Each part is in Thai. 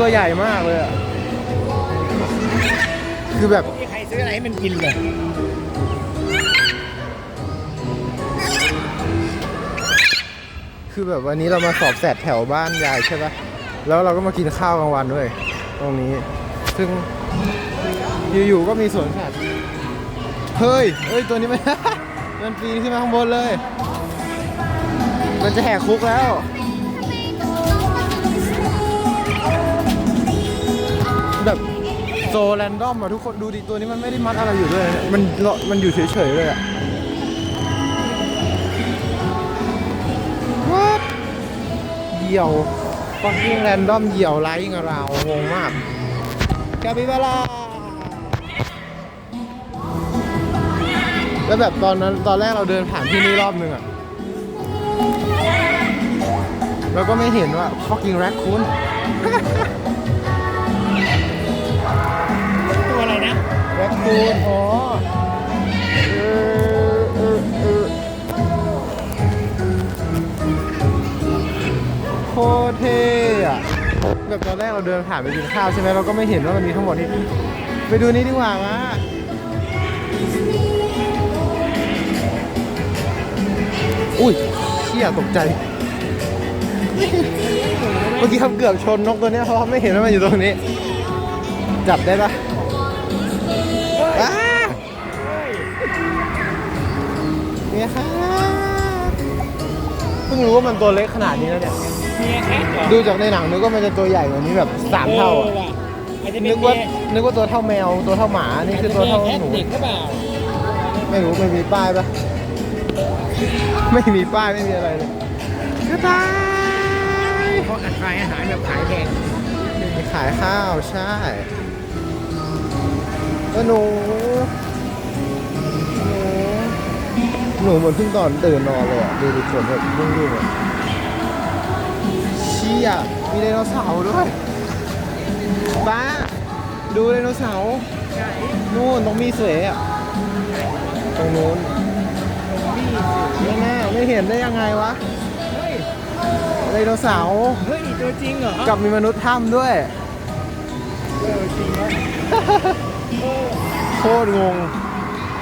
ตัวใหญ่มากเลยอะคือแบบมีใครซื้ออะไรให้มันกินเลยคือแบบวันนี้เรามาสอบแสดแถวบ้านยายใช่ปะแล้วเราก็มากินข้าวกลางวันด้วย ตรงนี้ ซึ่งอยู่ๆก็มีสวนสัตว์ เฮ้ย เฮ้ย ตัวนี้มัน มันปีนขึ้นมาข้างบนเลย มันจะแหกคุกแล้ว โซแรนดอมอะทุกคนดูดิตัวนี้มันไม่ได้มัดอะไรอยู่ด้วยมันเลาะมันอยู่เฉยๆเลยอะเหี่ยว fucking random เหี่ยวไลท์กับเรางงมากแกปิบาลาแล้วแบบตอนนั้นตอนแรกเราเดินผ่านที่นี่รอบนึงอะเราก็ไม่เห็นว่า fucking raccoon ตัว นะ raccoon อ๋อเออเออเออโคตรเท่อะแบบตอนแรกเราเดินผ่านไปกินข้าวใช่ไหมเราก็ไม่เห็นว่ามันมีทั้งหมดที่ไปดูนี่ดีกว่ามาอุ้ยเชี่ยตกใจ เมื่อกี้เขาเกือบชนนกตัวเนี้ยเพราะเขาไม่เห็นว่ามันอยู่ตรงนี้ จับได้ปะ เนี่ยค่ะเพิ่งรู้ว่ามันตัวเล็กขนาดนี้แล้วเนี่ย เมียแคทเหรอดูจากในหนังนึกว่ามันจะตัวใหญ่กว่านี้แบบสามเท่าอะออว่ะอาจจะเป็นึนกเมีว่ายนึกว่าตัวเท่าแมวตัวเท่าหมานี่คือตัวเท่าแคทหนูเด็กหรือเปล่าไม่รู้ไม่มีป้ายปะไม่มีป้ายไม่มีอะไรเลยกระต่ายเขาอัดขายอาหารแบบขายแพงมีขายข้าวใช่แล้วหนู หนูเหมือนเพิ่งตอนตื่นนอนเลยอะ ดูดิฝนแบบรุ่งรุ่งอะเชี่ยมีไดโนเสาร์ด้วยป้าดูไดโนเสาร์นู่นตรงมีเสวยอะ ตรงนู้นไม่น่าไม่เห็นได้ยังไงวะเฮ้ยไดโนเสาร์เฮ้ยตัวจริงเหรอ กับมีมนุษย์ถ้ำด้วยเออจริงวะโคตรงง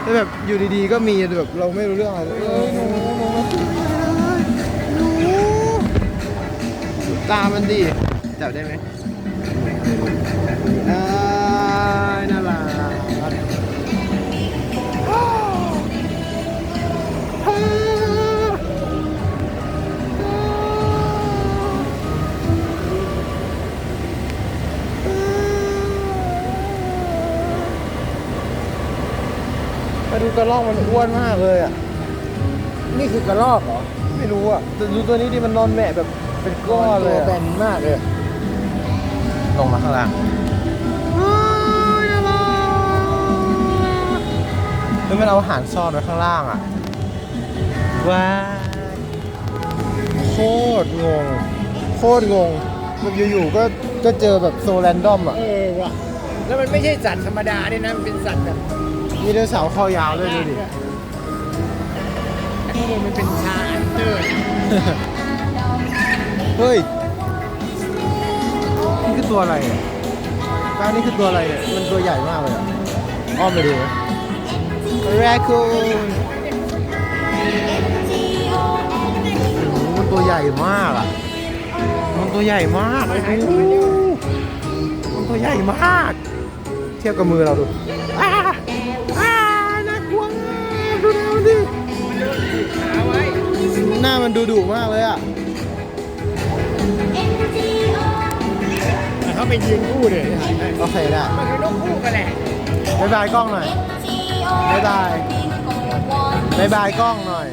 แล้วแบบอยู่ดีๆก็มีแบบเราไม่รู้เรื่องอะไรเลยเอ้ยหนูหนูมาขึ้นมาเลยหนูตามมันดิจับได้ไหม มาดูกระรอกมันอ้วนมากเลยอะ นี่คือกระรอกเหรอไม่รู้อะแต่ดูตัวนี้ดิมันนอนแหมะแบบเป็นก้อนเลยตัวอะแบนมากเลย ลงมาข้างล่างแล้วมันเอาอาหารซ่อนไว้ข้างล่างอะ ว้ายโคตรงง โคตรงงแบบอยู่ๆก็ก็เจอแบบโซแรนดอมอะ เออว่ะ แล้วมันไม่ใช่สัตว์ธรรมดาด้วยนะ มันเป็นสัตว์แบบ มีไดโนเสาร์คอยาวด้วยดูดิแล้วข้างบนมันเป็นชาอันเตอร์เฮ้ย นี่คือตัวอะไรอะป้านี่คือตัวอะไรเนี่ย มันตัวใหญ่มากเลยอะอ้อมไปดูไหมแรคคูนมันตัวใหญ่มากอะมันตัวใหญ่มากโอ้โหมันตัวใหญ่มาก เทียบกับมือเราดูอ้า หน้ามันดูดุมากเลยอะเขาไปยืนคู่เลยถ่ายให้โอเคได้มันคือนกคู่กันแหละบายบายกล้องหน่อยบายบายบายบายกล้องหน่อย